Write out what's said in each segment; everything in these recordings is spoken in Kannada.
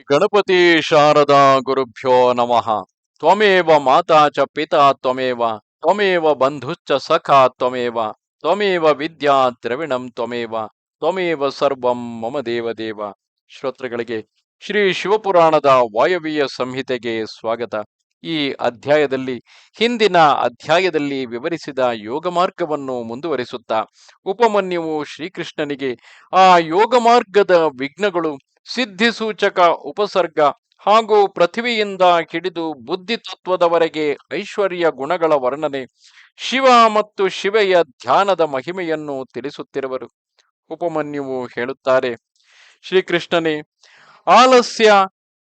ಗಣಪತಿ ಶಾರದಾ ಗುರುಭ್ಯೋ ನಮಃ. ತ್ವಮೇವ ಮಾತಾ ಚ ಪಿತಾ ತ್ವಮೇವ ತ್ವಮೇವ ಬಂಧುಶ್ಚ ಸಖಾ ತ್ವಮೇವ ತ್ವಮೇವ ವಿದ್ಯಾ ದ್ರವಿಣಂ ತ್ವಮೇವ ತ್ವಮೇವ ಸರ್ವಂ ಮಮ ದೇವ ದೇವ. ಶ್ರೋತೃಗಳಿಗೆ ಶ್ರೀ ಶಿವಪುರಾಣದ ವಾಯವ್ಯ ಸಂಹಿತೆಗೆ ಸ್ವಾಗತ. ಈ ಅಧ್ಯಾಯದಲ್ಲಿ, ಹಿಂದಿನ ಅಧ್ಯಾಯದಲ್ಲಿ ವಿವರಿಸಿದ ಯೋಗ ಮಾರ್ಗವನ್ನು ಮುಂದುವರಿಸುತ್ತಾ, ಉಪಮನ್ಯುವು ಶ್ರೀಕೃಷ್ಣನಿಗೆ ಆ ಯೋಗ ಮಾರ್ಗದ ವಿಘ್ನಗಳು ಸಿದ್ಧಿ ಸೂಚಕ ಉಪಸರ್ಗ ಹಾಗೂ ಪೃಥ್ವಿಯಿಂದ ಹಿಡಿದು ಬುದ್ಧಿ ತತ್ವದವರೆಗೆ ಐಶ್ವರ್ಯ ಗುಣಗಳ ವರ್ಣನೆ, ಶಿವ ಮತ್ತು ಶಿವೆಯ ಧ್ಯಾನದ ಮಹಿಮೆಯನ್ನು ತಿಳಿಸುತ್ತಿರುವರು. ಉಪಮನ್ಯುವು ಹೇಳುತ್ತಾರೆ, ಶ್ರೀಕೃಷ್ಣನೇ, ಆಲಸ್ಯ,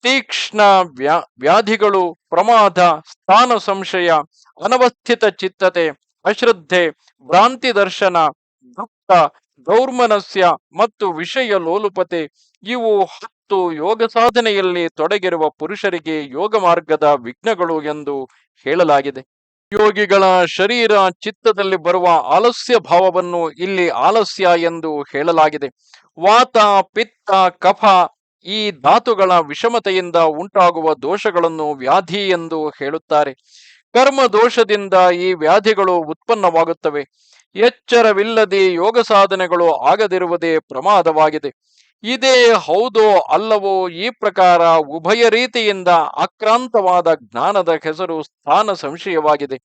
ತೀಕ್ಷ್ಣ ವ್ಯಾ, ವ್ಯಾಧಿಗಳು, ಪ್ರಮಾದ, ಸ್ಥಾನ ಸಂಶಯ, ಅನವಸ್ಥಿತ ಚಿತ್ತತೆ, ಅಶ್ರದ್ಧೆ, ಭ್ರಾಂತಿ ದರ್ಶನ, ದುಃಖ ದೌರ್ಮನಸ್ಯ ಮತ್ತು ವಿಷಯ ಲೋಲುಪತೆ, ಇವು ಹತ್ತು ಯೋಗ ಸಾಧನೆಯಲ್ಲಿ ತೊಡಗಿರುವ ಪುರುಷರಿಗೆ ಯೋಗ ಮಾರ್ಗದ ವಿಘ್ನಗಳು ಎಂದು ಹೇಳಲಾಗಿದೆ. ಯೋಗಿಗಳ ಶರೀರ ಚಿತ್ತದಲ್ಲಿ ಬರುವ ಆಲಸ್ಯ ಭಾವವನ್ನು ಇಲ್ಲಿ ಆಲಸ್ಯ ಎಂದು ಹೇಳಲಾಗಿದೆ. ವಾತ, ಪಿತ್ತ, ಕಫ ಈ ಧಾತುಗಳ ವಿಷಮತೆಯಿಂದ ಉಂಟಾಗುವ ದೋಷಗಳನ್ನು ವ್ಯಾಧಿ ಎಂದು ಹೇಳುತ್ತಾರೆ. ಕರ್ಮ ದೋಷದಿಂದ ಈ ವ್ಯಾಧಿಗಳು ಉತ್ಪನ್ನವಾಗುತ್ತವೆ. ಎಚ್ಚರವಿಲ್ಲದೆ ಯೋಗ ಸಾಧನೆಗಳು ಆಗದಿರುವುದೇ ಪ್ರಮಾದವಾಗಿದೆ. ಇದೇ ಹೌದೋ ಅಲ್ಲವೋ ಈ ಪ್ರಕಾರ ಉಭಯ ರೀತಿಯಿಂದ ಆಕ್ರಾಂತವಾದ ಜ್ಞಾನದ ಹೆಸರು ಸ್ಥಾನ ಸಂಶಯವಾಗಿದೆ.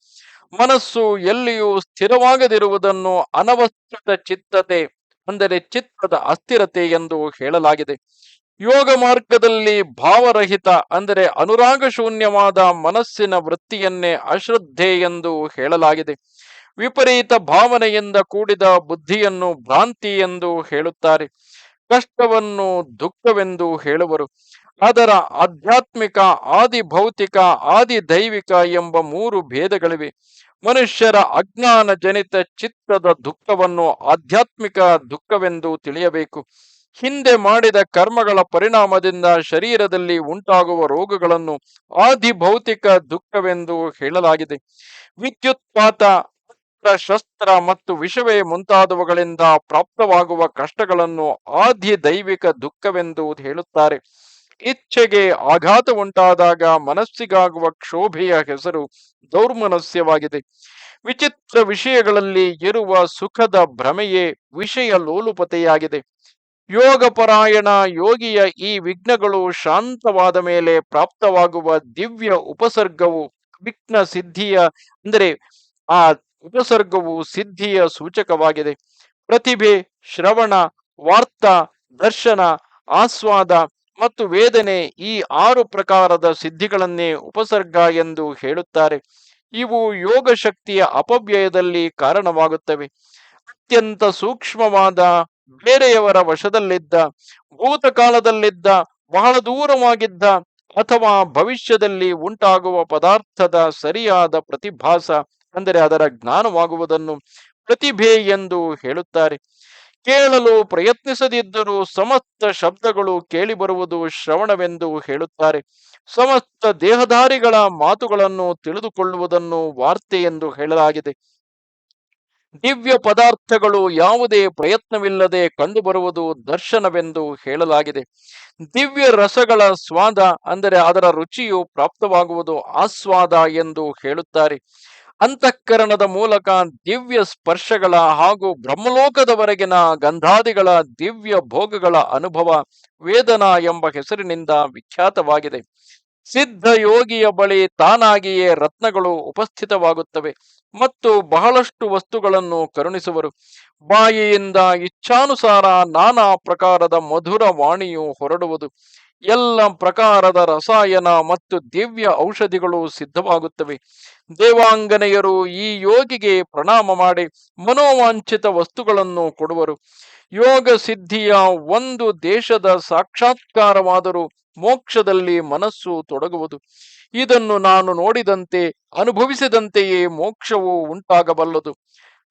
ಮನಸ್ಸು ಎಲ್ಲಿಯೂ ಸ್ಥಿರವಾಗದಿರುವುದನ್ನು ಅನವಸ್ಥಿತ ಚಿತ್ತತೆ ಅಂದರೆ ಚಿತ್ತದ ಅಸ್ಥಿರತೆ ಎಂದು ಹೇಳಲಾಗಿದೆ. ಯೋಗ ಮಾರ್ಗದಲ್ಲಿ ಭಾವರಹಿತ ಅಂದರೆ ಅನುರಾಗ ಶೂನ್ಯವಾದ ಮನಸ್ಸಿನ ವೃತ್ತಿಯನ್ನೇ ಅಶ್ರದ್ಧೆ ಎಂದು ಹೇಳಲಾಗಿದೆ. ವಿಪರೀತ ಭಾವನೆಯಿಂದ ಕೂಡಿದ ಬುದ್ಧಿಯನ್ನು ಭ್ರಾಂತಿ ಎಂದು ಹೇಳುತ್ತಾರೆ, ಕಷ್ಟವನ್ನು ದುಃಖವೆಂದು ಹೇಳುವರು. ಅದರ ಆಧ್ಯಾತ್ಮಿಕ ಆದಿ ಭೌತಿಕ ಆದಿ ದೈವಿಕ ಎಂಬ ಮೂರು ಭೇದಗಳಿವೆ. ಮನುಷ್ಯರ ಅಜ್ಞಾನ ಜನಿತ ಚಿತ್ತದ ದುಃಖವನ್ನು ಆಧ್ಯಾತ್ಮಿಕ ದುಃಖವೆಂದು ತಿಳಿಯಬೇಕು. ಹಿಂದೆ ಮಾಡಿದ ಕರ್ಮಗಳ ಪರಿಣಾಮದಿಂದ ಶರೀರದಲ್ಲಿ ಉಂಟಾಗುವ ರೋಗಗಳನ್ನು ಆದಿ ಭೌತಿಕ ದುಃಖವೆಂದು ಹೇಳಲಾಗಿದೆ. ವಿದ್ಯುತ್ಪಾತ ಶಸ್ತ್ರ ಮತ್ತು ವಿಷವೇ ಮುಂತಾದವುಗಳಿಂದ ಪ್ರಾಪ್ತವಾಗುವ ಕಷ್ಟಗಳನ್ನು ಆದ್ಯ ದೈವಿಕ ದುಃಖವೆಂದು ಹೇಳುತ್ತಾರೆ. ಇಚ್ಛೆಗೆ ಆಘಾತ ಉಂಟಾದಾಗ ಮನಸ್ಸಿಗಾಗುವ ಕ್ಷೋಭೆಯ ಹೆಸರು ದೌರ್ಮನಸ್ಯವಾಗಿದೆ. ವಿಚಿತ್ರ ವಿಷಯಗಳಲ್ಲಿ ಇರುವ ಸುಖದ ಭ್ರಮೆಯೇ ವಿಷಯ ಲೋಲುಪತೆಯಾಗಿದೆ. ಯೋಗ ಪರಾಯಣ ಯೋಗಿಯ ಈ ವಿಘ್ನಗಳು ಶಾಂತವಾದ ಮೇಲೆ ಪ್ರಾಪ್ತವಾಗುವ ದಿವ್ಯ ಉಪಸರ್ಗವು ವಿಘ್ನ ಸಿದ್ಧಿಯ ಅಂದರೆ ಆ ಉಪಸರ್ಗವು ಸಿದ್ಧಿಯ ಸೂಚಕವಾಗಿದೆ. ಪ್ರತಿಭೆ, ಶ್ರವಣ, ವಾರ್ತ, ದರ್ಶನ, ಆಸ್ವಾದ ಮತ್ತು ವೇದನೆ ಈ ಆರು ಪ್ರಕಾರದ ಸಿದ್ಧಿಗಳನ್ನೇ ಉಪಸರ್ಗ ಎಂದು ಹೇಳುತ್ತಾರೆ. ಇವು ಯೋಗ ಶಕ್ತಿಯ ಅಪವ್ಯಯದಲ್ಲಿ ಕಾರಣವಾಗುತ್ತವೆ. ಅತ್ಯಂತ ಸೂಕ್ಷ್ಮವಾದ ಬೇರೆಯವರ ವಶದಲ್ಲಿದ್ದ, ಭೂತಕಾಲದಲ್ಲಿದ್ದ, ಬಹಳ ದೂರವಾಗಿದ್ದ ಅಥವಾ ಭವಿಷ್ಯದಲ್ಲಿ ಉಂಟಾಗುವ ಪದಾರ್ಥದ ಸರಿಯಾದ ಪ್ರತಿಭಾಸ ಅಂದರೆ ಅದರ ಜ್ಞಾನವಾಗುವುದನ್ನು ಪ್ರತಿಭೆ ಎಂದು ಹೇಳುತ್ತಾರೆ. ಕೇಳಲು ಪ್ರಯತ್ನಿಸದಿದ್ದರೂ ಸಮಸ್ತ ಶಬ್ದಗಳು ಕೇಳಿಬರುವುದು ಶ್ರವಣವೆಂದು ಹೇಳುತ್ತಾರೆ. ಸಮಸ್ತ ದೇಹಧಾರಿಗಳ ಮಾತುಗಳನ್ನು ತಿಳಿದುಕೊಳ್ಳುವುದನ್ನು ವಾರ್ತೆ ಎಂದು ಹೇಳಲಾಗಿದೆ. ದಿವ್ಯ ಪದಾರ್ಥಗಳು ಯಾವುದೇ ಪ್ರಯತ್ನವಿಲ್ಲದೆ ಕಂಡುಬರುವುದು ದರ್ಶನವೆಂದು ಹೇಳಲಾಗಿದೆ. ದಿವ್ಯ ರಸಗಳ ಸ್ವಾದ ಅಂದರೆ ಅದರ ರುಚಿಯು ಪ್ರಾಪ್ತವಾಗುವುದು ಆಸ್ವಾದ ಎಂದು ಹೇಳುತ್ತಾರೆ. ಅಂತಃಕರಣದ ಮೂಲಕ ದಿವ್ಯ ಸ್ಪರ್ಶಗಳ ಹಾಗೂ ಬ್ರಹ್ಮಲೋಕದವರೆಗಿನ ಗಂಧಾದಿಗಳ ದಿವ್ಯ ಭೋಗಗಳ ಅನುಭವ ವೇದನಾ ಎಂಬ ಹೆಸರಿನಿಂದ ವಿಖ್ಯಾತವಾಗಿದೆ. ಸಿದ್ಧ ಯೋಗಿಯ ಬಳಿ ತಾನಾಗಿಯೇ ರತ್ನಗಳು ಉಪಸ್ಥಿತವಾಗುತ್ತವೆ ಮತ್ತು ಬಹಳಷ್ಟು ವಸ್ತುಗಳನ್ನು ಕರುಣಿಸುವರು. ಬಾಯಿಯಿಂದ ಇಚ್ಛಾನುಸಾರ ನಾನಾ ಪ್ರಕಾರದ ಮಧುರ ವಾಣಿಯು ಹೊರಡುವುದು. ಎಲ್ಲ ಪ್ರಕಾರದ ರಸಾಯನ ಮತ್ತು ದಿವ್ಯ ಔಷಧಿಗಳು ಸಿದ್ಧವಾಗುತ್ತವೆ. ದೇವಾಂಗನೆಯರು ಈ ಯೋಗಿಗೆ ಪ್ರಣಾಮ ಮಾಡಿ ಮನೋವಾಂಛಿತ ವಸ್ತುಗಳನ್ನು ಕೊಡುವರು. ಯೋಗ ಸಿದ್ಧಿಯ ಒಂದು ದೇಶದ ಸಾಕ್ಷಾತ್ಕಾರವಾದರೂ ಮೋಕ್ಷದಲ್ಲಿ ಮನಸ್ಸು ತೊಡಗುವುದು. ಇದನ್ನು ನಾನು ನೋಡಿದಂತೆ ಅನುಭವಿಸಿದಂತೆಯೇ ಮೋಕ್ಷವು ಉಂಟಾಗಬಲ್ಲದು.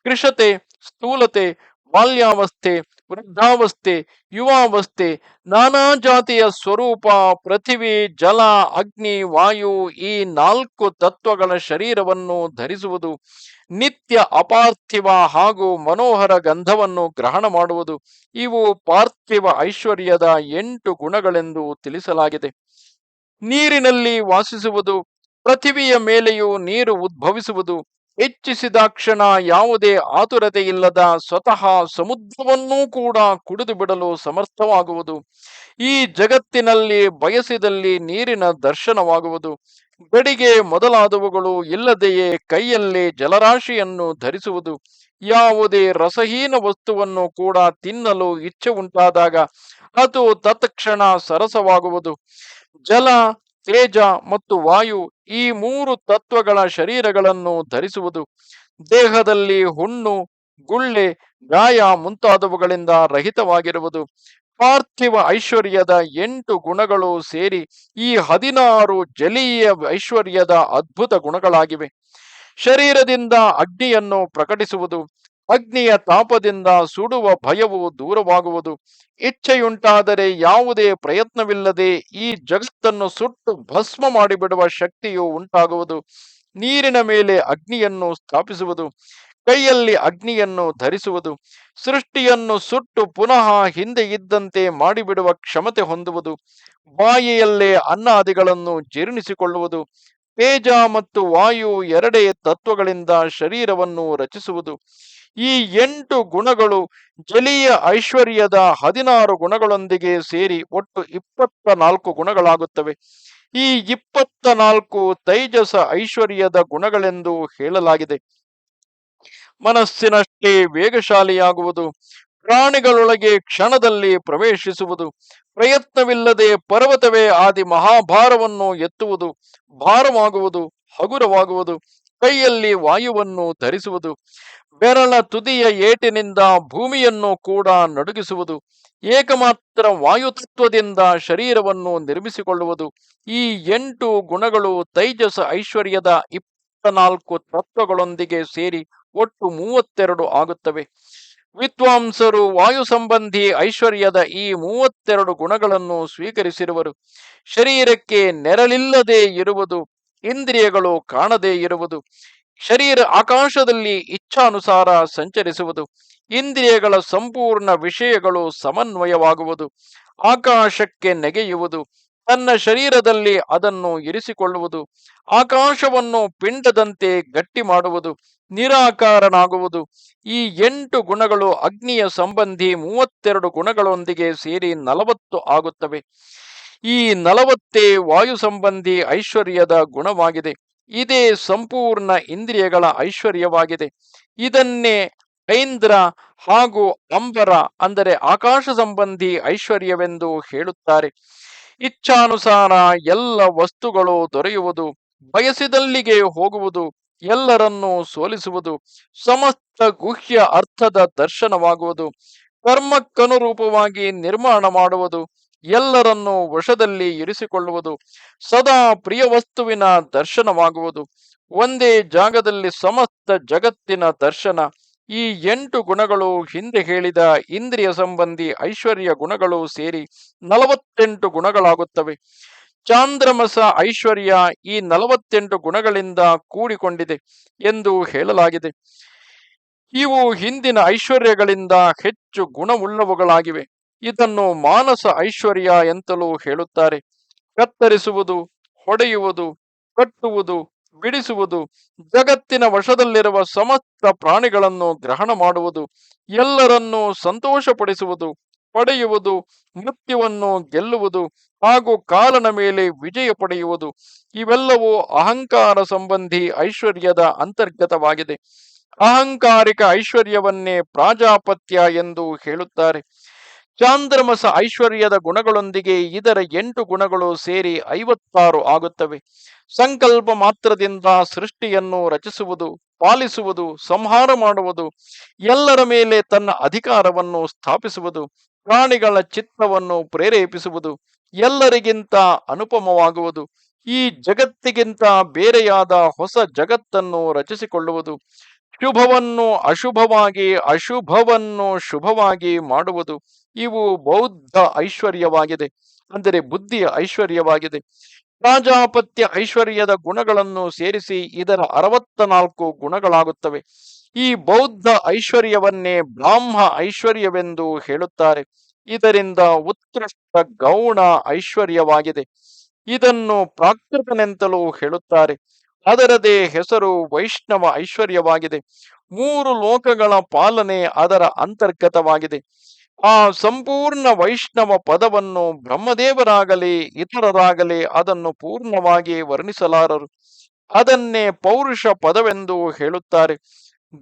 ಕೃಷತೆ ಸ್ಥೂಲತೆ ಬಾಲ್ಯಾವಸ್ಥೆ ವೃದ್ಧಾವಸ್ಥೆ, ಯುವಾವಸ್ಥೆ, ನಾನಾ ಜಾತಿಯ ಸ್ವರೂಪ, ಪೃಥಿವಿ, ಜಲ, ಅಗ್ನಿ, ವಾಯು ಈ ನಾಲ್ಕು ತತ್ವಗಳ ಶರೀರವನ್ನು ಧರಿಸುವುದು, ನಿತ್ಯ ಅಪಾರ್ಥಿವ ಹಾಗೂ ಮನೋಹರ ಗಂಧವನ್ನು ಗ್ರಹಣ ಮಾಡುವುದು, ಇವು ಪಾರ್ಥಿವ ಐಶ್ವರ್ಯದ ಎಂಟು ಗುಣಗಳೆಂದು ತಿಳಿಸಲಾಗಿದೆ. ನೀರಿನಲ್ಲಿ ವಾಸಿಸುವುದು, ಪೃಥಿವಿಯ ಮೇಲೆಯೂ ನೀರು ಉದ್ಭವಿಸುವುದು ಹೆಚ್ಚಿಸಿದಾಕ್ಷಣ ಯಾವುದೇ ಆತುರತೆ ಇಲ್ಲದ ಸ್ವತಃ ಸಮುದ್ರವನ್ನೂ ಕೂಡ ಕುಡಿದು ಬಿಡಲು ಸಮರ್ಥವಾಗುವುದು. ಈ ಜಗತ್ತಿನಲ್ಲಿ ಬಯಸಿದಲ್ಲಿ ನೀರಿನ ದರ್ಶನವಾಗುವುದು. ಗಡಿಗೆ ಮೊದಲಾದವುಗಳು ಇಲ್ಲದೆಯೇ ಕೈಯಲ್ಲಿ ಜಲರಾಶಿಯನ್ನು ಧರಿಸುವುದು. ಯಾವುದೇ ರಸಹೀನ ವಸ್ತುವನ್ನು ಕೂಡ ತಿನ್ನಲು ಇಚ್ಛೆ ಉಂಟಾದಾಗ ಅದು ತತ್ಕ್ಷಣ ಸರಸವಾಗುವುದು. ಜಲ ತೇಜ ಮತ್ತು ವಾಯು ಈ ಮೂರು ತತ್ವಗಳ ಶರೀರಗಳನ್ನು ಧರಿಸುವುದು. ದೇಹದಲ್ಲಿ ಹುಣ್ಣು, ಗುಳ್ಳೆ, ಗಾಯ ಮುಂತಾದವುಗಳಿಂದ ರಹಿತವಾಗಿರುವುದು. ಪಾರ್ಥಿವ ಐಶ್ವರ್ಯದ ಎಂಟು ಗುಣಗಳು ಸೇರಿ ಈ ಹದಿನಾರು ಜಲೀಯ ಐಶ್ವರ್ಯದ ಅದ್ಭುತ ಗುಣಗಳಾಗಿವೆ. ಶರೀರದಿಂದ ಅಗ್ನಿಯನ್ನು ಪ್ರಕಟಿಸುವುದು. ಅಗ್ನಿಯ ತಾಪದಿಂದ ಸುಡುವ ಭಯವು ದೂರವಾಗುವುದು. ಇಚ್ಛೆಯುಂಟಾದರೆ ಯಾವುದೇ ಪ್ರಯತ್ನವಿಲ್ಲದೆ ಈ ಜಗತ್ತನ್ನು ಸುಟ್ಟು ಭಸ್ಮ ಮಾಡಿಬಿಡುವ ಶಕ್ತಿಯು ಉಂಟಾಗುವುದು. ನೀರಿನ ಮೇಲೆ ಅಗ್ನಿಯನ್ನು ಸ್ಥಾಪಿಸುವುದು. ಕೈಯಲ್ಲಿ ಅಗ್ನಿಯನ್ನು ಧರಿಸುವುದು. ಸೃಷ್ಟಿಯನ್ನು ಸುಟ್ಟು ಪುನಃ ಹಿಂದೆ ಇದ್ದಂತೆ ಮಾಡಿಬಿಡುವ ಕ್ಷಮತೆ ಹೊಂದುವುದು. ಬಾಯಿಯಲ್ಲೇ ಅನ್ನಾದಿಗಳನ್ನು ಜೀರ್ಣಿಸಿಕೊಳ್ಳುವುದು. ತೇಜ ಮತ್ತು ವಾಯು ಎರಡೇ ತತ್ವಗಳಿಂದ ಶರೀರವನ್ನು ರಚಿಸುವುದು. ಈ ಎಂಟು ಗುಣಗಳು ಜಲೀಯ ಐಶ್ವರ್ಯದ ಹದಿನಾರು ಗುಣಗಳೊಂದಿಗೆ ಸೇರಿ ಒಟ್ಟು ಇಪ್ಪತ್ತ ನಾಲ್ಕು ಗುಣಗಳಾಗುತ್ತವೆ. ಈ ಇಪ್ಪತ್ತ ನಾಲ್ಕು ತೈಜಸ ಐಶ್ವರ್ಯದ ಗುಣಗಳೆಂದು ಹೇಳಲಾಗಿದೆ. ಮನಸ್ಸಿನಷ್ಟೇ ವೇಗಶಾಲಿಯಾಗುವುದು, ಪ್ರಾಣಿಗಳೊಳಗೆ ಕ್ಷಣದಲ್ಲಿ ಪ್ರವೇಶಿಸುವುದು, ಪ್ರಯತ್ನವಿಲ್ಲದೆ ಪರ್ವತವೇ ಆದಿ ಮಹಾಭಾರವನ್ನು ಎತ್ತುವುದು, ಭಾರವಾಗುವುದು, ಹಗುರವಾಗುವುದು, ಕೈಯಲ್ಲಿ ವಾಯುವನ್ನು ಧರಿಸುವುದು ಬೆರಳ ತುದಿಯ ಏಟಿನಿಂದ ಭೂಮಿಯನ್ನು ಕೂಡ ನಡುಗಿಸುವುದು, ಏಕಮಾತ್ರ ವಾಯುತತ್ವದಿಂದ ಶರೀರವನ್ನು ನಿರ್ಮಿಸಿಕೊಳ್ಳುವುದು. ಈ ಎಂಟು ಗುಣಗಳು ತೈಜಸ ಐಶ್ವರ್ಯದ ಇಪ್ಪತ್ನಾಲ್ಕು ತತ್ವಗಳೊಂದಿಗೆ ಸೇರಿ ಒಟ್ಟು ಮೂವತ್ತೆರಡು ಆಗುತ್ತವೆ. ವಿದ್ವಾಂಸರು ವಾಯು ಸಂಬಂಧಿ ಐಶ್ವರ್ಯದ ಈ ಮೂವತ್ತೆರಡು ಗುಣಗಳನ್ನು ಸ್ವೀಕರಿಸಿರುವರು. ಶರೀರಕ್ಕೆ ನೆರಳಿಲ್ಲದೆ ಇರುವುದು, ಇಂದ್ರಿಯಗಳು ಕಾಣದೇ ಇರುವುದು. ಶರೀರ ಆಕಾಶದಲ್ಲಿ ಇಚ್ಛಾನುಸಾರ ಸಂಚರಿಸುವುದು, ಇಂದ್ರಿಯಗಳ ಸಂಪೂರ್ಣ ವಿಷಯಗಳು ಸಮನ್ವಯವಾಗುವುದು, ಆಕಾಶಕ್ಕೆ ನೆಗೆಯುವುದು, ತನ್ನ ಶರೀರದಲ್ಲಿ ಅದನ್ನು ಇರಿಸಿಕೊಳ್ಳುವುದು, ಆಕಾಶವನ್ನು ಪಿಂಡದಂತೆ ಗಟ್ಟಿ ಮಾಡುವುದು, ನಿರಾಕಾರನಾಗುವುದು, ಈ ಎಂಟು ಗುಣಗಳು ಅಗ್ನಿಯ ಸಂಬಂಧಿ ಮೂವತ್ತೆರಡು ಗುಣಗಳೊಂದಿಗೆ ಸೇರಿ ನಲವತ್ತು ಆಗುತ್ತವೆ. ಈ ನಲವತ್ತೇ ವಾಯು ಸಂಬಂಧಿ ಐಶ್ವರ್ಯದ ಗುಣವಾಗಿದೆ. ಇದೇ ಸಂಪೂರ್ಣ ಇಂದ್ರಿಯಗಳ ಐಶ್ವರ್ಯವಾಗಿದೆ. ಇದನ್ನೇ ಐಂದ್ರ ಹಾಗೂ ಅಂಬರ ಅಂದರೆ ಆಕಾಶ ಸಂಬಂಧಿ ಐಶ್ವರ್ಯವೆಂದು ಹೇಳುತ್ತಾರೆ. ಇಚ್ಛಾನುಸಾರ ಎಲ್ಲ ವಸ್ತುಗಳು ದೊರೆಯುವುದು, ಬಯಸಿದಲ್ಲಿಗೆ ಹೋಗುವುದು, ಎಲ್ಲರನ್ನು ಸೋಲಿಸುವುದು, ಸಮಸ್ತ ಗುಹ್ಯ ಅರ್ಥದ ದರ್ಶನವಾಗುವುದು, ಕರ್ಮಕ್ಕನುರೂಪವಾಗಿ ನಿರ್ಮಾಣ ಮಾಡುವುದು ಎಲ್ಲರನ್ನೂ ವಶದಲ್ಲಿ ಇರಿಸಿಕೊಳ್ಳುವುದು, ಸದಾ ಪ್ರಿಯ ವಸ್ತುವಿನ ದರ್ಶನವಾಗುವುದು. ಒಂದೇ ಜಾಗದಲ್ಲಿ ಸಮಸ್ತ ಜಗತ್ತಿನ ದರ್ಶನ. ಈ ಎಂಟು ಗುಣಗಳು ಹಿಂದೆ ಹೇಳಿದ ಇಂದ್ರಿಯ ಸಂಬಂಧಿ ಐಶ್ವರ್ಯ ಗುಣಗಳು ಸೇರಿ ನಲವತ್ತೆಂಟು ಗುಣಗಳಾಗುತ್ತವೆ. ಚಾಂದ್ರಮಸ ಐಶ್ವರ್ಯ ಈ ನಲವತ್ತೆಂಟು ಗುಣಗಳಿಂದ ಕೂಡಿಕೊಂಡಿದೆ ಎಂದು ಹೇಳಲಾಗಿದೆ. ಇವು ಹಿಂದಿನ ಐಶ್ವರ್ಯಗಳಿಂದ ಹೆಚ್ಚು ಗುಣವುಳ್ಳವುಗಳಾಗಿವೆ. ಇದನ್ನು ಮಾನಸ ಐಶ್ವರ್ಯ ಎಂತಲೂ ಹೇಳುತ್ತಾರೆ. ಕತ್ತರಿಸುವುದು, ಹೊಡೆಯುವುದು, ಕಟ್ಟುವುದು, ಬಿಡಿಸುವುದು, ಜಗತ್ತಿನ ವಶದಲ್ಲಿರುವ ಸಮಸ್ತ ಪ್ರಾಣಿಗಳನ್ನು ಗ್ರಹಣ ಮಾಡುವುದು, ಎಲ್ಲರನ್ನೂ ಸಂತೋಷಪಡಿಸುವುದು, ಪಡೆಯುವುದು, ಮೃತ್ಯುವನ್ನು ಗೆಲ್ಲುವುದು ಹಾಗೂ ಕಾಲನ ಮೇಲೆ ವಿಜಯ ಪಡೆಯುವುದು, ಇವೆಲ್ಲವೂ ಅಹಂಕಾರ ಸಂಬಂಧಿ ಐಶ್ವರ್ಯದ ಅಂತರ್ಗತವಾಗಿದೆ. ಅಹಂಕಾರಿಕ ಐಶ್ವರ್ಯವನ್ನೇ ಪ್ರಾಜಾಪತ್ಯ ಎಂದು ಹೇಳುತ್ತಾರೆ. ಚಾಂದ್ರಮಸ ಐಶ್ವರ್ಯದ ಗುಣಗಳೊಂದಿಗೆ ಇದರ ಎಂಟು ಗುಣಗಳು ಸೇರಿ ಐವತ್ತಾರು ಆಗುತ್ತವೆ. ಸಂಕಲ್ಪ ಮಾತ್ರದಿಂದ ಸೃಷ್ಟಿಯನ್ನು ರಚಿಸುವುದು, ಪಾಲಿಸುವುದು, ಸಂಹಾರ ಮಾಡುವುದು, ಎಲ್ಲರ ಮೇಲೆ ತನ್ನ ಅಧಿಕಾರವನ್ನು ಸ್ಥಾಪಿಸುವುದು, ಪ್ರಾಣಿಗಳ ಚಿತ್ತವನ್ನು ಪ್ರೇರೇಪಿಸುವುದು, ಎಲ್ಲರಿಗಿಂತ ಅನುಪಮವಾಗುವುದು, ಈ ಜಗತ್ತಿಗಿಂತ ಬೇರೆಯಾದ ಹೊಸ ಜಗತ್ತನ್ನು ರಚಿಸಿಕೊಳ್ಳುವುದು, ಶುಭವನ್ನು ಅಶುಭವಾಗಿ, ಅಶುಭವನ್ನು ಶುಭವಾಗಿ ಮಾಡುವುದು ಇವು ಬೌದ್ಧ ಐಶ್ವರ್ಯವಾಗಿದೆ. ಅಂದರೆ ಬುದ್ಧಿಯ ಐಶ್ವರ್ಯವಾಗಿದೆ. ಪ್ರಾಜಾಪತ್ಯ ಐಶ್ವರ್ಯದ ಗುಣಗಳನ್ನು ಸೇರಿಸಿ ಇದರ ಅರವತ್ತ ನಾಲ್ಕು ಗುಣಗಳಾಗುತ್ತವೆ. ಈ ಬೌದ್ಧ ಐಶ್ವರ್ಯವನ್ನೇ ಬ್ರಾಹ್ಮ ಐಶ್ವರ್ಯವೆಂದು ಹೇಳುತ್ತಾರೆ. ಇದರಿಂದ ಉತ್ಕೃಷ್ಟ ಗೌಣ ಐಶ್ವರ್ಯವಾಗಿದೆ. ಇದನ್ನು ಪ್ರಾಕೃತನೆಂತಲೂ ಹೇಳುತ್ತಾರೆ. ಅದರದೇ ಹೆಸರು ವೈಷ್ಣವ ಐಶ್ವರ್ಯವಾಗಿದೆ. ಮೂರು ಲೋಕಗಳ ಪಾಲನೆ ಅದರ ಅಂತರ್ಗತವಾಗಿದೆ. ಆ ಸಂಪೂರ್ಣ ವೈಷ್ಣವ ಪದವನ್ನು ಬ್ರಹ್ಮದೇವರಾಗಲಿ, ಇತರರಾಗಲಿ ಅದನ್ನು ಪೂರ್ಣವಾಗಿ ವರ್ಣಿಸಲಾರರು. ಅದನ್ನೇ ಪೌರುಷ ಪದವೆಂದು ಹೇಳುತ್ತಾರೆ.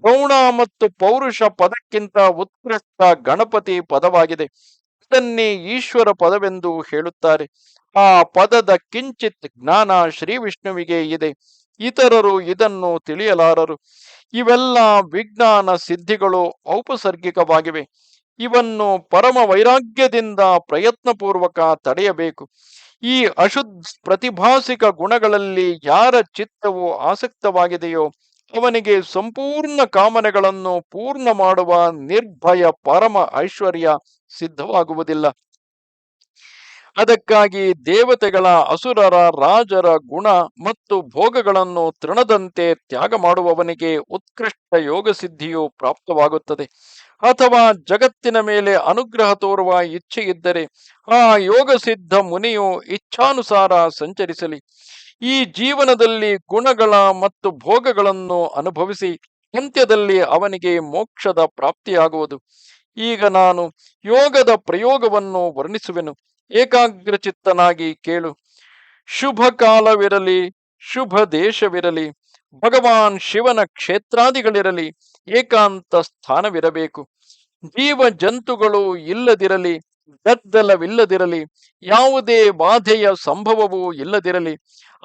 ಗೌಣ ಮತ್ತು ಪೌರುಷ ಪದಕ್ಕಿಂತ ಉತ್ಕೃಷ್ಟ ಗಣಪತಿ ಪದವಾಗಿದೆ. ಇದನ್ನೇ ಈಶ್ವರ ಪದವೆಂದು ಹೇಳುತ್ತಾರೆ. ಆ ಪದದ ಕಿಂಚಿತ್ ಜ್ಞಾನ ಶ್ರೀ ವಿಷ್ಣುವಿಗೆ ಇದೆ. ಇತರರು ಇದನ್ನು ತಿಳಿಯಲಾರರು. ಇವೆಲ್ಲ ವಿಜ್ಞಾನ ಸಿದ್ಧಿಗಳು ಔಪಸರ್ಗಿಕವಾಗಿವೆ. ಇವನ್ನು ಪರಮ ವೈರಾಗ್ಯದಿಂದ ಪ್ರಯತ್ನಪೂರ್ವಕ ತಡೆಯಬೇಕು. ಈ ಅಶುದ್ಧ ಪ್ರತಿಭಾಸಿಕ ಗುಣಗಳಲ್ಲಿ ಯಾರ ಚಿತ್ತವು ಆಸಕ್ತವಾಗಿದೆಯೋ ಅವನಿಗೆ ಸಂಪೂರ್ಣ ಕಾಮನೆಗಳನ್ನು ಪೂರ್ಣ ಮಾಡುವ ನಿರ್ಭಯ ಪರಮ ಐಶ್ವರ್ಯ ಸಿದ್ಧವಾಗುವುದಿಲ್ಲ. ಅದಕ್ಕಾಗಿ ದೇವತೆಗಳ ಅಸುರರ ರಾಜರ ಗುಣ ಮತ್ತು ಭೋಗಗಳನ್ನು ತೃಣದಂತೆ ತ್ಯಾಗ ಮಾಡುವವನಿಗೆ ಉತ್ಕೃಷ್ಟ ಯೋಗ ಸಿದ್ಧಿಯು ಪ್ರಾಪ್ತವಾಗುತ್ತದೆ. ಅಥವಾ ಜಗತ್ತಿನ ಮೇಲೆ ಅನುಗ್ರಹ ತೋರುವ ಇಚ್ಛೆ ಇದ್ದರೆ ಆ ಯೋಗ ಸಿದ್ಧ ಮುನಿಯು ಇಚ್ಛಾನುಸಾರ ಸಂಚರಿಸಲಿ. ಈ ಜೀವನದಲ್ಲಿ ಗುಣಗಳ ಮತ್ತು ಭೋಗಗಳನ್ನು ಅನುಭವಿಸಿ ಅಂತ್ಯದಲ್ಲಿ ಅವನಿಗೆ ಮೋಕ್ಷದ ಪ್ರಾಪ್ತಿಯಾಗುವುದು. ಈಗ ನಾನು ಯೋಗದ ಪ್ರಯೋಗವನ್ನು ವರ್ಣಿಸುವೆನು. ಏಕಾಗ್ರಚಿತ್ತನಾಗಿ ಕೇಳು. ಶುಭ ಕಾಲವಿರಲಿ ಶುಭ ದೇಶವಿರಲಿ ಭಗವಾನ್ ಶಿವನ ಕ್ಷೇತ್ರಾದಿಗಳಿರಲಿ, ಏಕಾಂತ ಸ್ಥಾನವಿರಬೇಕು. ಜೀವ ಜಂತುಗಳು ಇಲ್ಲದಿರಲಿ, ಗದ್ದಲವಿಲ್ಲದಿರಲಿ, ಯಾವುದೇ ಬಾಧೆಯ ಸಂಭವವೂ ಇಲ್ಲದಿರಲಿ,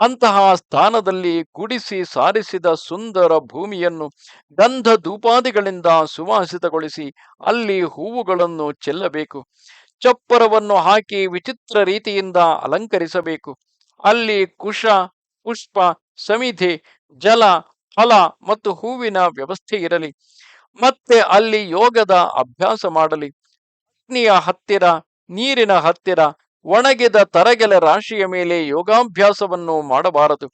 ಅಂತಹ ಸ್ಥಾನದಲ್ಲಿ ಗುಡಿಸಿ ಸಾರಿಸಿದ ಸುಂದರ ಭೂಮಿಯನ್ನು ಗಂಧ ಧೂಪಾದಿಗಳಿಂದ ಸುವಾಸಿತಗೊಳಿಸಿ ಅಲ್ಲಿ ಹೂವುಗಳನ್ನು ಚೆಲ್ಲಬೇಕು. ಚಪ್ಪರವನ್ನು ಹಾಕಿ ವಿಚಿತ್ರ ರೀತಿಯಿಂದ ಅಲಂಕರಿಸಬೇಕು. ಅಲ್ಲಿ ಕುಶ, ಪುಷ್ಪ ಸಮಿಧಿ ಜಲ, ಫಲ ಮತ್ತು ಹೂವಿನ ವ್ಯವಸ್ಥೆ ಇರಲಿ. ಮತ್ತೆ ಅಲ್ಲಿ ಯೋಗದ ಅಭ್ಯಾಸ ಮಾಡಲಿ. ಅಗ್ನಿಯ ಹತ್ತಿರ, ನೀರಿನ ಹತ್ತಿರ, ಒಣಗಿದ ತರಗೆಲ ರಾಶಿಯ ಮೇಲೆ ಯೋಗಾಭ್ಯಾಸವನ್ನು ಮಾಡಬಾರದು.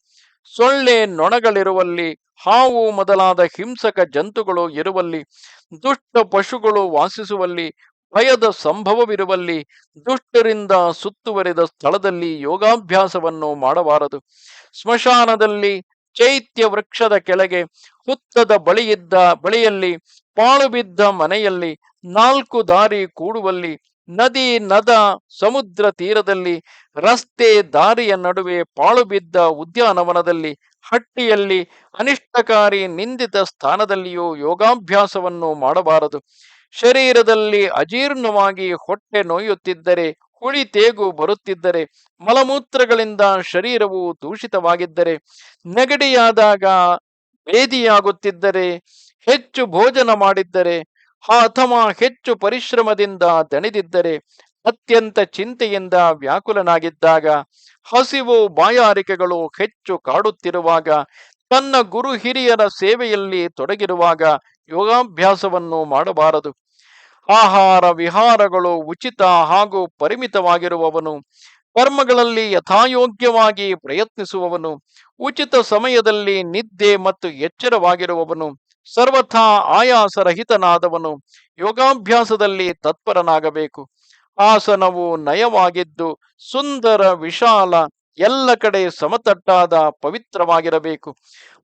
ಸೊಳ್ಳೆ ನೊಣಗಳಿರುವಲ್ಲಿ, ಹಾವು ಮೊದಲಾದ ಹಿಂಸಕ ಜಂತುಗಳು ಇರುವಲ್ಲಿ, ದುಷ್ಟ ಪಶುಗಳು ವಾಸಿಸುವಲ್ಲಿ ಭಯದ ಸಂಭವವಿರುವಲ್ಲಿ ದುಷ್ಟರಿಂದ ಸುತ್ತುವರಿದ ಸ್ಥಳದಲ್ಲಿ ಯೋಗಾಭ್ಯಾಸವನ್ನು ಮಾಡಬಾರದು. ಸ್ಮಶಾನದಲ್ಲಿ ಚೈತ್ಯ ವೃಕ್ಷದ ಕೆಳಗೆ ಹುತ್ತದ ಬಳಿಯಿದ್ದ ಬಳಿಯಲ್ಲಿ ಪಾಳು ಬಿದ್ದ ಮನೆಯಲ್ಲಿ ನಾಲ್ಕು ದಾರಿ ಕೂಡುವಲ್ಲಿ ನದಿ, ನದ, ಸಮುದ್ರ ತೀರದಲ್ಲಿ ರಸ್ತೆ ದಾರಿಯ ನಡುವೆ ಪಾಳು ಬಿದ್ದ ಉದ್ಯಾನವನದಲ್ಲಿ ಹಟ್ಟಿಯಲ್ಲಿ ಅನಿಷ್ಟಕಾರಿ ನಿಂದಿತ ಸ್ಥಾನದಲ್ಲಿಯೂ ಯೋಗಾಭ್ಯಾಸವನ್ನು ಮಾಡಬಾರದು. ಶರೀರದಲ್ಲಿ ಅಜೀರ್ಣವಾಗಿ ಹೊಟ್ಟೆ ನೋಯುತ್ತಿದ್ದರೆ, ಹುಳಿ ತೇಗು ಬರುತ್ತಿದ್ದರೆ, ಮಲಮೂತ್ರಗಳಿಂದ ಶರೀರವು ದೂಷಿತವಾಗಿದ್ದರೆ, ನೆಗಡಿಯಾದಾಗ ಬೇದಿಯಾಗುತ್ತಿದ್ದರೆ, ಹೆಚ್ಚು ಭೋಜನ ಮಾಡಿದ್ದರೆ, ಅಥವಾ ಹೆಚ್ಚು ಪರಿಶ್ರಮದಿಂದ ದಣಿದಿದ್ದರೆ, ಅತ್ಯಂತ ಚಿಂತೆಯಿಂದ ವ್ಯಾಕುಲನಾಗಿದ್ದಾಗ, ಹಸಿವು ಬಾಯಾರಿಕೆಗಳು ಹೆಚ್ಚು ಕಾಡುತ್ತಿರುವಾಗ, ತನ್ನ ಗುರು ಹಿರಿಯರ ಸೇವೆಯಲ್ಲಿ ತೊಡಗಿರುವಾಗ ಯೋಗಾಭ್ಯಾಸವನ್ನು ಮಾಡಬಾರದು. ಆಹಾರ ವಿಹಾರಗಳು ಉಚಿತ ಹಾಗೂ ಪರಿಮಿತವಾಗಿರುವವನು, ಕರ್ಮಗಳಲ್ಲಿ ಯಥಾಯೋಗ್ಯವಾಗಿ ಪ್ರಯತ್ನಿಸುವವನು, ಉಚಿತ ಸಮಯದಲ್ಲಿ ನಿದ್ದೆ ಮತ್ತು ಎಚ್ಚರವಾಗಿರುವವನು, ಸರ್ವಥಾ ಆಯಾಸರಹಿತನಾದವನು, ಯೋಗಾಭ್ಯಾಸದಲ್ಲಿ ತತ್ಪರನಾಗಬೇಕು. ಆಸನವು ನಯವಾಗಿದ್ದು ಸುಂದರ ವಿಶಾಲ, ಎಲ್ಲ ಕಡೆ ಸಮತಟ್ಟಾದ ಪವಿತ್ರವಾಗಿರಬೇಕು.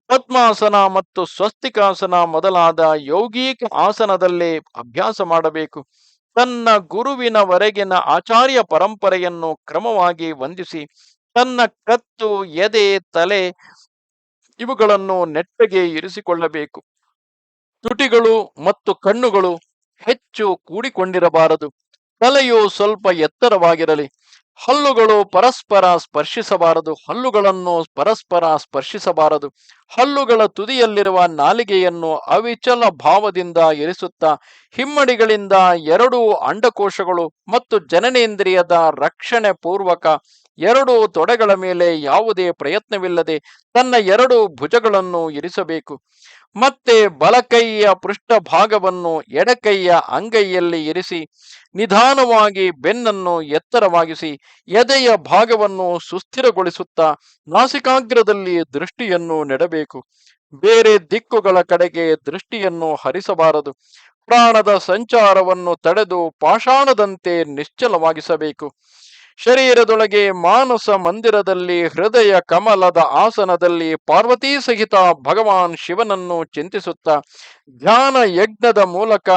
ಪದ್ಮಾಸನ ಮತ್ತು ಸ್ವಸ್ತಿಕಾಸನ ಮೊದಲಾದ ಯೋಗೀಕ ಆಸನದಲ್ಲೇ ಅಭ್ಯಾಸ ಮಾಡಬೇಕು. ತನ್ನ ಗುರುವಿನವರೆಗಿನ ಆಚಾರ್ಯ ಪರಂಪರೆಯನ್ನು ಕ್ರಮವಾಗಿ ವಂದಿಸಿ, ತನ್ನ ಕತ್ತು, ಎದೆ, ತಲೆ ಇವುಗಳನ್ನು ನೆಟ್ಟಗೆ ಇರಿಸಿಕೊಳ್ಳಬೇಕು. ತುಟಿಗಳು ಮತ್ತು ಕಣ್ಣುಗಳು ಹೆಚ್ಚು ಕೂಡಿಕೊಂಡಿರಬಾರದು. ತಲೆಯು ಸ್ವಲ್ಪ ಎತ್ತರವಾಗಿರಲಿ. ಹಲ್ಲುಗಳು ಪರಸ್ಪರ ಸ್ಪರ್ಶಿಸಬಾರದು, ಹಲ್ಲುಗಳನ್ನು ಪರಸ್ಪರ ಸ್ಪರ್ಶಿಸಬಾರದು. ಹಲ್ಲುಗಳ ತುದಿಯಲ್ಲಿರುವ ನಾಲಿಗೆಯನ್ನು ಅವಿಚಲ ಭಾವದಿಂದ ಇರಿಸುತ್ತಾ, ಹಿಮ್ಮಡಿಗಳಿಂದ ಎರಡು ಅಂಡಕೋಶಗಳು ಮತ್ತು ಜನನೇಂದ್ರಿಯದ ರಕ್ಷಣೆ ಪೂರ್ವಕ ಎರಡು ತೊಡೆಗಳ ಮೇಲೆ ಯಾವುದೇ ಪ್ರಯತ್ನವಿಲ್ಲದೆ ತನ್ನ ಎರಡು ಭುಜಗಳನ್ನು ಇರಿಸಬೇಕು. ಮತ್ತೆ ಬಲಕೈಯ ಪೃಷ್ಠಭಾಗವನ್ನು ಎಡಕೈಯ ಅಂಗೈಯಲ್ಲಿ ಇರಿಸಿ, ನಿಧಾನವಾಗಿ ಬೆನ್ನನ್ನು ಎತ್ತರವಾಗಿಸಿ, ಎದೆಯ ಭಾಗವನ್ನು ಸುಸ್ಥಿರಗೊಳಿಸುತ್ತಾ ನಾಸಿಕಾಗ್ರದಲ್ಲಿ ದೃಷ್ಟಿಯನ್ನು ನೆಡಬೇಕು. ಬೇರೆ ದಿಕ್ಕುಗಳ ಕಡೆಗೆ ದೃಷ್ಟಿಯನ್ನು ಹರಿಸಬಾರದು. ಪ್ರಾಣದ ಸಂಚಾರವನ್ನು ತಡೆದು ಪಾಷಾಣದಂತೆ ನಿಶ್ಚಲವಾಗಿಸಬೇಕು. ಶರೀರದೊಳಗೆ ಮಾನಸ ಮಂದಿರದಲ್ಲಿ ಹೃದಯ ಕಮಲದ ಆಸನದಲ್ಲಿ ಪಾರ್ವತಿ ಸಹಿತ ಭಗವಾನ್ ಶಿವನನ್ನು ಚಿಂತಿಸುತ್ತ ಧ್ಯಾನ ಯಜ್ಞದ ಮೂಲಕ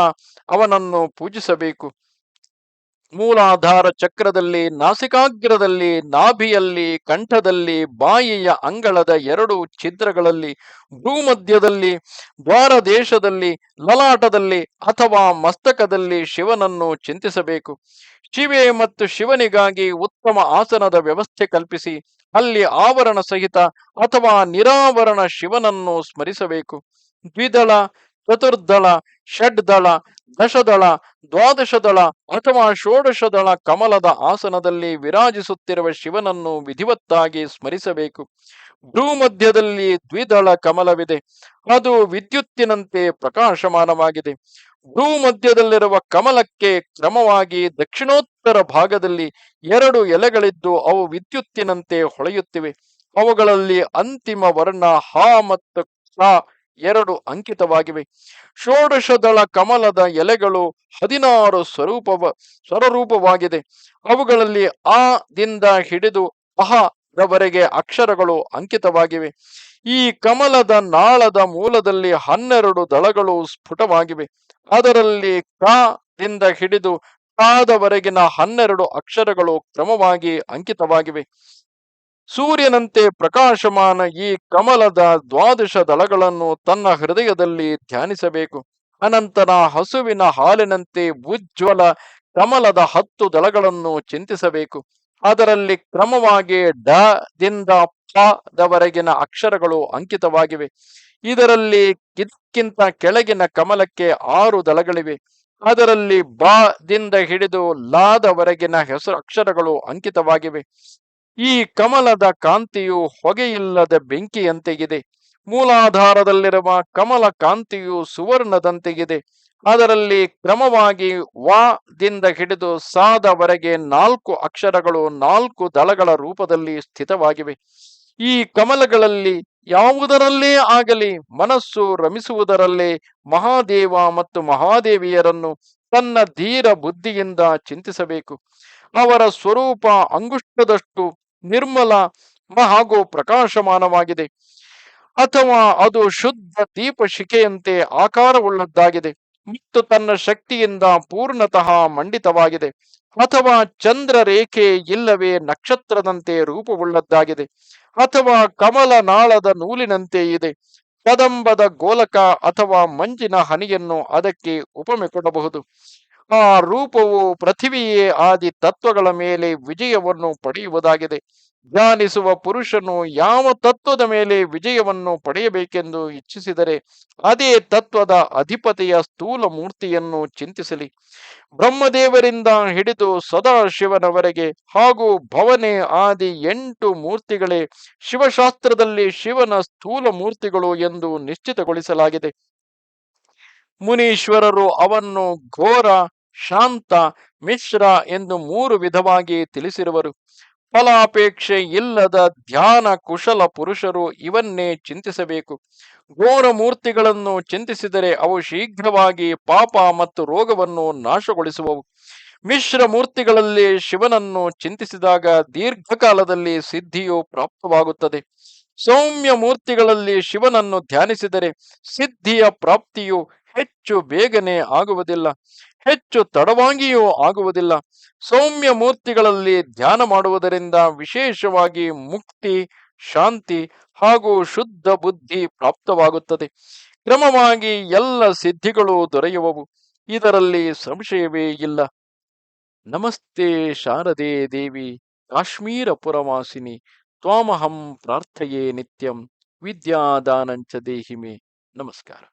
ಅವನನ್ನು ಪೂಜಿಸಬೇಕು. ಮೂಲಾಧಾರ ಚಕ್ರದಲ್ಲಿ, ನಾಸಿಕಾಗ್ರದಲ್ಲಿ, ನಾಭಿಯಲ್ಲಿ, ಕಂಠದಲ್ಲಿ, ಬಾಯಿಯ ಅಂಗಳದ ಎರಡು ಛಿದ್ರಗಳಲ್ಲಿ, ಭೂಮಧ್ಯದಲ್ಲಿ ದ್ವಾರ ದೇಶದಲ್ಲಿ ಲಲಾಟದಲ್ಲಿ ಅಥವಾ ಮಸ್ತಕದಲ್ಲಿ ಶಿವನನ್ನು ಚಿಂತಿಸಬೇಕು. ಶಿವೆ ಮತ್ತು ಶಿವನಿಗಾಗಿ ಉತ್ತಮ ಆಸನದ ವ್ಯವಸ್ಥೆ ಕಲ್ಪಿಸಿ, ಅಲ್ಲಿ ಆವರಣ ಸಹಿತ ಅಥವಾ ನಿರಾವರಣ ಶಿವನನ್ನು ಸ್ಮರಿಸಬೇಕು. ದ್ವಿದಳ, ಚತುರ್ದಳ, ಷಡ್ದಳ ದಶದಳ, ದ್ವಾದಶದಳ ಅಥವಾ ಷೋಡಶದಳ ಕಮಲದ ಆಸನದಲ್ಲಿ ವಿರಾಜಿಸುತ್ತಿರುವ ಶಿವನನ್ನು ವಿಧಿವತ್ತಾಗಿ ಸ್ಮರಿಸಬೇಕು. ಭ್ರೂಮಧ್ಯದಲ್ಲಿ ದ್ವಿದಳ ಕಮಲವಿದೆ. ಅದು ವಿದ್ಯುತ್ತಿನಂತೆ ಪ್ರಕಾಶಮಾನವಾಗಿದೆ. ಭೂಮಧ್ಯದಲ್ಲಿರುವ ಕಮಲಕ್ಕೆ ಕ್ರಮವಾಗಿ ದಕ್ಷಿಣೋತ್ತರ ಭಾಗದಲ್ಲಿ ಎರಡು ಎಲೆಗಳಿದ್ದು ಅವು ವಿದ್ಯುತ್ತಿನಂತೆ ಹೊಳೆಯುತ್ತಿವೆ. ಅವುಗಳಲ್ಲಿ ಅಂತಿಮ ವರ್ಣ ಹ ಮತ್ತು ಸ ಎರಡು ಅಂಕಿತವಾಗಿವೆ. ಷೋಡಶದಳ ಕಮಲದ ಎಲೆಗಳು ಹದಿನಾರು ಸ್ವರೂಪವ, ಸ್ವರರೂಪವಾಗಿದೆ. ಅವುಗಳಲ್ಲಿ ಆ ದಿಂದ ಹಿಡಿದು ಅಹ ರವರೆಗೆ ಅಕ್ಷರಗಳು ಅಂಕಿತವಾಗಿವೆ. ಈ ಕಮಲದ ನಾಳದ ಮೂಲದಲ್ಲಿ ಹನ್ನೆರಡು ದಳಗಳು ಸ್ಫುಟವಾಗಿವೆ. ಅದರಲ್ಲಿ ಕ ಹಿಡಿದು ಕಾದವರೆಗಿನ ಹನ್ನೆರಡು ಅಕ್ಷರಗಳು ಕ್ರಮವಾಗಿ ಅಂಕಿತವಾಗಿವೆ. ಸೂರ್ಯನಂತೆ ಪ್ರಕಾಶಮಾನ ಈ ಕಮಲದ ದ್ವಾದಶ ದಳಗಳನ್ನು ತನ್ನ ಹೃದಯದಲ್ಲಿ ಧ್ಯಾನಿಸಬೇಕು. ಅನಂತರ ಹಸುವಿನ ಹಾಲಿನಂತೆ ಉಜ್ವಲ ಕಮಲದ ಹತ್ತು ದಳಗಳನ್ನು ಚಿಂತಿಸಬೇಕು. ಅದರಲ್ಲಿ ಕ್ರಮವಾಗಿ ಡ ದಿಂದ ಪದವರೆಗಿನ ದವರೆಗಿನ ಅಕ್ಷರಗಳು ಅಂಕಿತವಾಗಿವೆ. ಇದರಲ್ಲಿ ಕಿತ್ಕಿಂತ ಕೆಳಗಿನ ಕಮಲಕ್ಕೆ ಆರು ದಳಗಳಿವೆ. ಅದರಲ್ಲಿ ಬ ದಿಂದ ಹಿಡಿದು ಲಾದವರೆಗಿನ ಹೆಸರು ಅಕ್ಷರಗಳು ಅಂಕಿತವಾಗಿವೆ. ಈ ಕಮಲದ ಕಾಂತಿಯು ಹೊಗೆಯಿಲ್ಲದ ಬೆಂಕಿಯಂತೆಗಿದೆ. ಮೂಲಾಧಾರದಲ್ಲಿರುವ ಕಮಲ ಕಾಂತಿಯು ಸುವರ್ಣದಂತೆಗಿದೆ. ಅದರಲ್ಲಿ ಕ್ರಮವಾಗಿ ವಾ ದಿಂದ ಹಿಡಿದು ಸಾದವರೆಗೆ ನಾಲ್ಕು ಅಕ್ಷರಗಳು ನಾಲ್ಕು ದಳಗಳ ರೂಪದಲ್ಲಿ ಸ್ಥಿತವಾಗಿವೆ. ಈ ಕಮಲಗಳಲ್ಲಿ ಯಾವುದರಲ್ಲೇ ಆಗಲಿ ಮನಸ್ಸು ರಮಿಸುವುದರಲ್ಲೇ ಮಹಾದೇವ ಮತ್ತು ಮಹಾದೇವಿಯರನ್ನು ತನ್ನ ಧೀರ ಬುದ್ಧಿಯಿಂದ ಚಿಂತಿಸಬೇಕು. ಅವರ ಸ್ವರೂಪ ಅಂಗುಷ್ಟದಷ್ಟು ನಿರ್ಮಲ ಹಾಗೂ ಪ್ರಕಾಶಮಾನವಾಗಿದೆ. ಅಥವಾ ಅದು ಶುದ್ಧ ದೀಪ ಶಿಖೆಯಂತೆ ಆಕಾರವುಳ್ಳದ್ದಾಗಿದೆ. ಮತ್ತು ತನ್ನ ಶಕ್ತಿಯಿಂದ ಪೂರ್ಣತಃ ಮಂಡಿತವಾಗಿದೆ. ಅಥವಾ ಚಂದ್ರ ರೇಖೆ ಇಲ್ಲವೇ ನಕ್ಷತ್ರದಂತೆ ರೂಪವುಳ್ಳದ್ದಾಗಿದೆ. ಅಥವಾ ಕಮಲ ನಾಳದ ನೂಲಿನಂತೆ ಇದೆ. ಕದಂಬದ ಗೋಲಕ ಅಥವಾ ಮಂಜಿನ ಹನಿಯನ್ನು ಅದಕ್ಕೆ ಉಪಮೆ ಕೊಡಬಹುದು. ಆ ರೂಪವು ಪೃಥಿವಿಯೇ ಆದಿ ತತ್ವಗಳ ಮೇಲೆ ವಿಜಯವನ್ನು ಪಡೆಯುವುದಾಗಿದೆ. ಧ್ಯಾನಿಸುವ ಪುರುಷನು ಯಾವ ತತ್ವದ ಮೇಲೆ ವಿಜಯವನ್ನು ಪಡೆಯಬೇಕೆಂದು ಇಚ್ಛಿಸಿದರೆ ಅದೇ ತತ್ವದ ಅಧಿಪತಿಯ ಸ್ಥೂಲ ಮೂರ್ತಿಯನ್ನು ಚಿಂತಿಸಲಿ. ಬ್ರಹ್ಮದೇವರಿಂದ ಹಿಡಿದು ಸದಾಶಿವನವರೆಗೆ ಹಾಗೂ ಭವನೆ ಆದಿ ಎಂಟು ಮೂರ್ತಿಗಳೇ ಶಿವಶಾಸ್ತ್ರದಲ್ಲಿ ಶಿವನ ಸ್ಥೂಲ ಮೂರ್ತಿಗಳು ಎಂದು ನಿಶ್ಚಿತಗೊಳಿಸಲಾಗಿದೆ. ಮುನೀಶ್ವರರು ಅವನ್ನು ಘೋರ ಶಾಂತ ಮಿಶ್ರ ಎಂದು ಮೂರು ವಿಧವಾಗಿ ತಿಳಿಸಿರುವರು. ಫಲಾಪೇಕ್ಷೆ ಇಲ್ಲದ ಧ್ಯಾನ ಕುಶಲ ಪುರುಷರು ಇವನ್ನೇ ಚಿಂತಿಸಬೇಕು. ಘೋರ ಮೂರ್ತಿಗಳನ್ನು ಚಿಂತಿಸಿದರೆ ಅವು ಶೀಘ್ರವಾಗಿ ಪಾಪ ಮತ್ತು ರೋಗವನ್ನು ನಾಶಗೊಳಿಸುವವು. ಮಿಶ್ರ ಮೂರ್ತಿಗಳಲ್ಲಿ ಶಿವನನ್ನು ಚಿಂತಿಸಿದಾಗ ದೀರ್ಘಕಾಲದಲ್ಲಿ ಸಿದ್ಧಿಯು ಪ್ರಾಪ್ತವಾಗುತ್ತದೆ. ಸೌಮ್ಯ ಮೂರ್ತಿಗಳಲ್ಲಿ ಶಿವನನ್ನು ಧ್ಯಾನಿಸಿದರೆ ಸಿದ್ಧಿಯ ಪ್ರಾಪ್ತಿಯು ಹೆಚ್ಚು ಬೇಗನೆ ಆಗುವುದಿಲ್ಲ. ಹೆಚ್ಚು ತಡವಾಗಿಯೂ ಆಗುವುದಿಲ್ಲ. ಸೌಮ್ಯ ಮೂರ್ತಿಗಳಲ್ಲಿ ಧ್ಯಾನ ಮಾಡುವುದರಿಂದ ವಿಶೇಷವಾಗಿ ಮುಕ್ತಿ, ಶಾಂತಿ ಹಾಗೂ ಶುದ್ಧ ಬುದ್ಧಿ ಪ್ರಾಪ್ತವಾಗುತ್ತದೆ. ಕ್ರಮವಾಗಿ ಎಲ್ಲ ಸಿದ್ಧಿಗಳು ದೊರೆಯುವವು. ಇದರಲ್ಲಿ ಸಂಶಯವೇ ಇಲ್ಲ. ನಮಸ್ತೆ ಶಾರದೆ ದೇವಿ, ಕಾಶ್ಮೀರ ಪುರವಾಸಿನಿ, ತ್ವಾಮಹಂ ಪ್ರಾರ್ಥೆಯೇ ನಿತ್ಯಂ, ವಿದ್ಯಾದಾನಂಚ ದೇಹಿಮೆ. ನಮಸ್ಕಾರ.